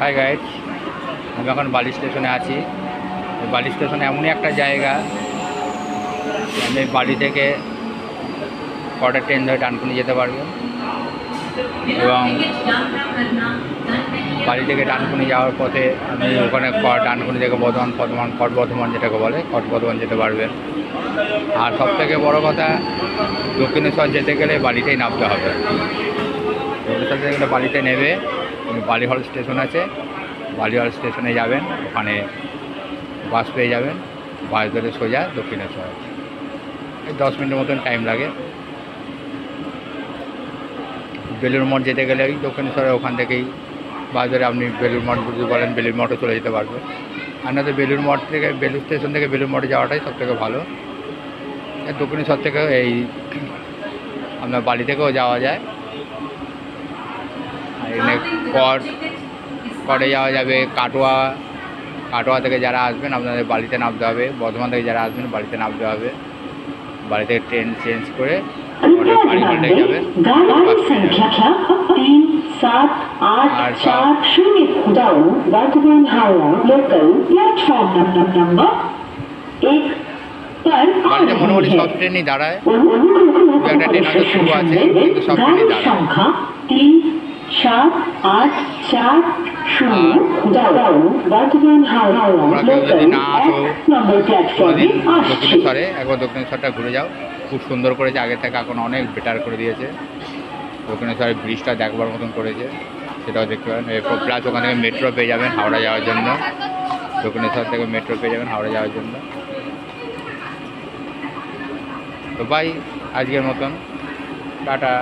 High guide আমি এখন বালি স্টেশনে আছি। বালি স্টেশন এমনই একটা জায়গা, আমি বালি থেকে কটা ট্রেন ধরে ডানকুনি যেতে পারব। এবং বাড়ি থেকে ডানকুনি যাওয়ার পথে আপনি ওখানে ডানকুনি থেকে বর্ধমান বর্ধমান, কট বর্ধমান যেটাকে বলে, কট বর্ধমান যেতে পারবেন আর সব থেকে বড়ো কথা, দক্ষিণেশ্বর যেতে গেলে বাড়িতেই নামতে হবে। দক্ষিণেশ্বর যেতে গেলে বাড়িতে নেবে। বালিহল স্টেশন আছে, বালিহল স্টেশনে যাবেন, ওখানে বাস পেয়ে যাবেন, বাস ধরে সোজা দক্ষিণেশ্বর এই দশ মিনিটের মতন টাইম লাগে। বেলুর মঠ যেতে গেলে ওই দক্ষিণেশ্বরে ওখান থেকেই বাস ধরে আপনি বেলুর মঠ, যদি বলেন বেলুর মঠও চলে যেতে পারবেন আর না তো বেলুর মঠ থেকে বেলুর স্টেশন থেকে বেলুর মঠে যাওয়াটাই সব থেকে ভালো। দক্ষিণেশ্বর থেকে এই, আপনার বাড়ি থেকেও যাওয়া যায়। এখানে কট কটে যাওয়া যাবে। কাটোয়া কাটোয়া থেকে যারা আসবেন আপনাদের বাড়িতে নামতে হবে। বর্ধমান থেকে যারা আসবেন বাড়িতে নামতে হবে। বাড়িতে ট্রেন চেঞ্জ করে বাড়ি আর সব মোটামুটি সব ট্রেনই দাঁড়ায়। একটা ট্রেন আছে সব ট্রেনই দাঁড়ায়। সাত আট চার শূন্য আর বর্ধমান হাওড়া লোকাল নম্বর প্ল্যাটফর্মে দক্ষিণেশ্বরে একবার দক্ষিণেশ্বরটা ঘুরে যাও। খুব সুন্দর করেছে আগের থেকে এখন অনেক বেটার করে দিয়েছে। দক্ষিণেশ্বরের ব্রিজটা দেখবার মতন করেছে সেটাও দেখতে পারেন। এরপর প্লাস ওখান থেকে মেট্রো পেয়ে যাবেন হাওড়া যাওয়ার জন্য। দক্ষিণেশ্বর থেকে মেট্রো পেয়ে যাবেন হাওড়া যাওয়ার জন্য। তো বাই আজকের মতন। টাটা।